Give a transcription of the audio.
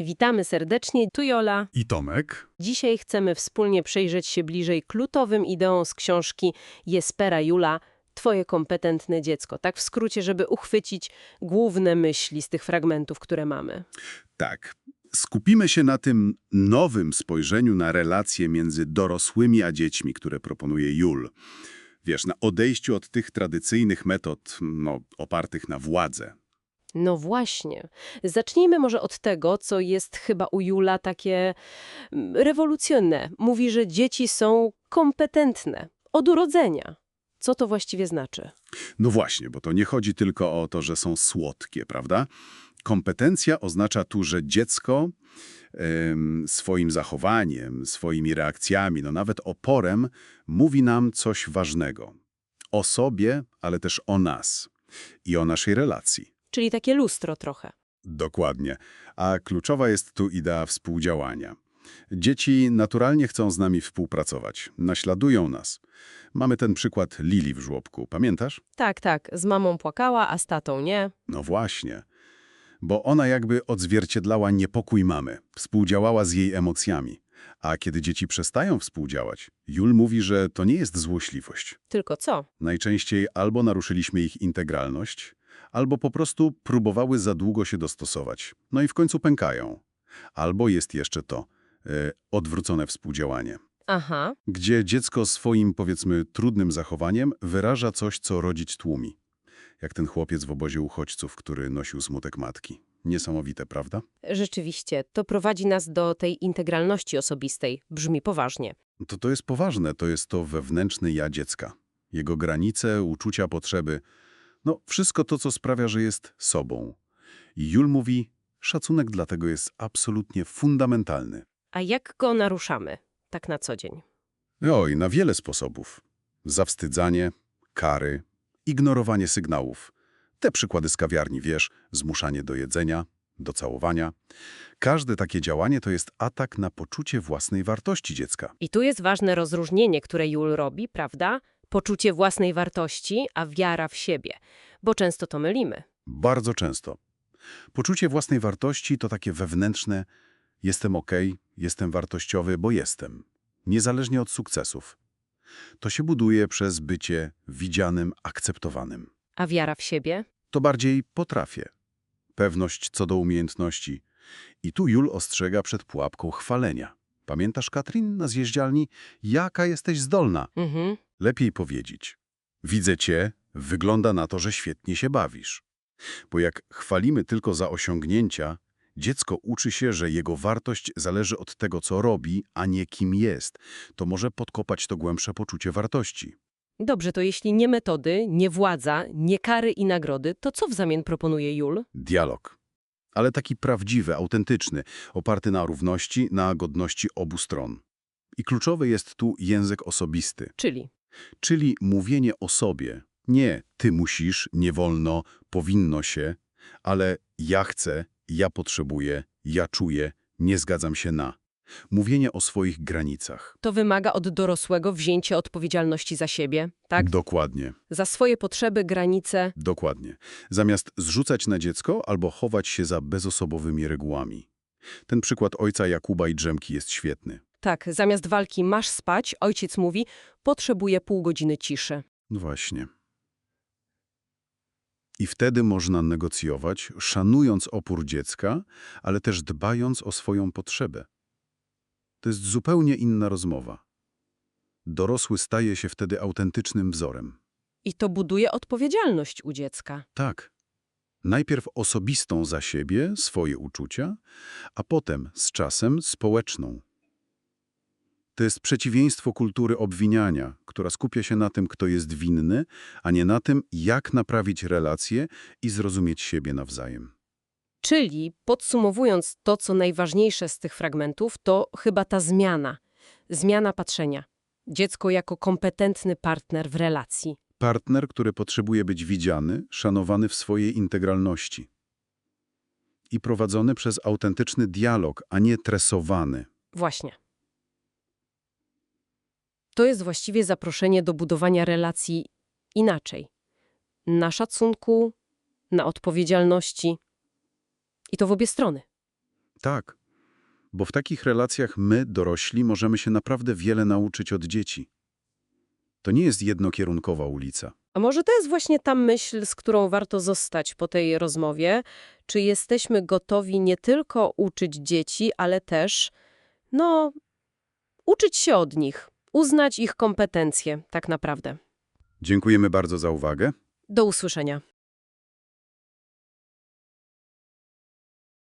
Witamy serdecznie, tu Jola. I Tomek? Dzisiaj chcemy wspólnie przejrzeć się bliżej klutowym ideom z książki Jespera Jula Twoje kompetentne dziecko. Tak w skrócie, żeby uchwycić główne myśli z tych fragmentów, które mamy. Tak. Skupimy się na tym nowym spojrzeniu na relacje między dorosłymi a dziećmi, które proponuje Jul. Wiesz, na odejściu od tych tradycyjnych metod, no, opartych na władze. No właśnie. Zacznijmy może od tego, co jest chyba u Jula takie mm, rewolucyjne. Mówi, że dzieci są kompetentne od urodzenia. Co to właściwie znaczy? No właśnie, bo to nie chodzi tylko o to, że są słodkie, prawda? Kompetencja oznacza tu, że dziecko em, swoim zachowaniem, swoimi reakcjami, no nawet oporem, mówi nam coś ważnego. O sobie, ale też o nas i o naszej relacji. Czyli takie lustro trochę. Dokładnie. A kluczowa jest tu idea współdziałania. Dzieci naturalnie chcą z nami współpracować, naśladują nas. Mamy ten przykład Lili w żłobku, pamiętasz? Tak, tak. Z mamą płakała, a z tatą nie. No właśnie. Bo ona jakby odzwierciedlała niepokój mamy, współdziałała z jej emocjami. A kiedy dzieci przestają współdziałać, Jul mówi, że to nie jest złośliwość. Tylko co? Najczęściej albo naruszyliśmy ich integralność, albo po prostu próbowały za długo się dostosować. No i w końcu pękają. Albo jest jeszcze to, e, odwrócone współdziałanie, Aha. gdzie dziecko swoim, powiedzmy, trudnym zachowaniem wyraża coś, co rodzić tłumi. Jak ten chłopiec w obozie uchodźców, który nosił smutek matki. Niesamowite, prawda? Rzeczywiście, to prowadzi nas do tej integralności osobistej. Brzmi poważnie. To to jest poważne, to jest to wewnętrzne ja dziecka. Jego granice, uczucia, potrzeby. No, wszystko to, co sprawia, że jest sobą. I Jul mówi, szacunek dla tego jest absolutnie fundamentalny. A jak go naruszamy? Tak na co dzień. Oj, na wiele sposobów. Zawstydzanie, kary, ignorowanie sygnałów. Te przykłady z kawiarni, wiesz, zmuszanie do jedzenia, do całowania. Każde takie działanie to jest atak na poczucie własnej wartości dziecka. I tu jest ważne rozróżnienie, które Jul robi, prawda? Poczucie własnej wartości, a wiara w siebie. Bo często to mylimy. Bardzo często. Poczucie własnej wartości to takie wewnętrzne jestem okej, jestem wartościowy, bo jestem. Niezależnie od sukcesów. To się buduje przez bycie widzianym, akceptowanym. A wiara w siebie? To bardziej potrafię. Pewność co do umiejętności. I tu Jul ostrzega przed pułapką chwalenia. Pamiętasz, Katrin, na zjeździalni? Jaka jesteś zdolna? Mhm. Lepiej powiedzieć. Widzę cię, wygląda na to, że świetnie się bawisz. Bo jak chwalimy tylko za osiągnięcia, dziecko uczy się, że jego wartość zależy od tego, co robi, a nie kim jest. To może podkopać to głębsze poczucie wartości. Dobrze, to jeśli nie metody, nie władza, nie kary i nagrody, to co w zamian proponuje Jul? Dialog. Ale taki prawdziwy, autentyczny, oparty na równości, na godności obu stron. I kluczowy jest tu język osobisty, Czyli czyli mówienie o sobie. Nie ty musisz, nie wolno, powinno się, ale ja chcę, ja potrzebuję, ja czuję, nie zgadzam się na. Mówienie o swoich granicach. to wymaga od dorosłego wzięcia odpowiedzialności za siebie, tak? Dokładnie, Za swoje potrzeby, granice. dokładnie. Zamiast zrzucać na dziecko albo chować się za bezosobowymi regułami. Ten przykład ojca Jakuba i Drzemki jest świetny. Tak, zamiast walki masz spać, ojciec mówi, potrzebuje pół godziny ciszy. No właśnie. I wtedy można negocjować, szanując opór dziecka, ale też dbając o swoją potrzebę. To jest zupełnie inna rozmowa. Dorosły staje się wtedy autentycznym wzorem. I to buduje odpowiedzialność u dziecka. Tak. Najpierw osobistą za siebie, swoje uczucia, a potem z czasem społeczną. To jest przeciwieństwo kultury obwiniania, która skupia się na tym, kto jest winny, a nie na tym, jak naprawić relacje i zrozumieć siebie nawzajem. Czyli, podsumowując to, co najważniejsze z tych fragmentów, to chyba ta zmiana. Zmiana patrzenia. Dziecko jako kompetentny partner w relacji. Partner, który potrzebuje być widziany, szanowany w swojej integralności. I prowadzony przez autentyczny dialog, a nie tresowany. Właśnie. To jest właściwie zaproszenie do budowania relacji inaczej. Na szacunku, na odpowiedzialności. I to w obie strony. Tak, bo w takich relacjach my, dorośli, możemy się naprawdę wiele nauczyć od dzieci. To nie jest jednokierunkowa ulica. A może to jest właśnie ta myśl, z którą warto zostać po tej rozmowie? Czy jesteśmy gotowi nie tylko uczyć dzieci, ale też, no, uczyć się od nich, uznać ich kompetencje, tak naprawdę. Dziękujemy bardzo za uwagę. Do usłyszenia.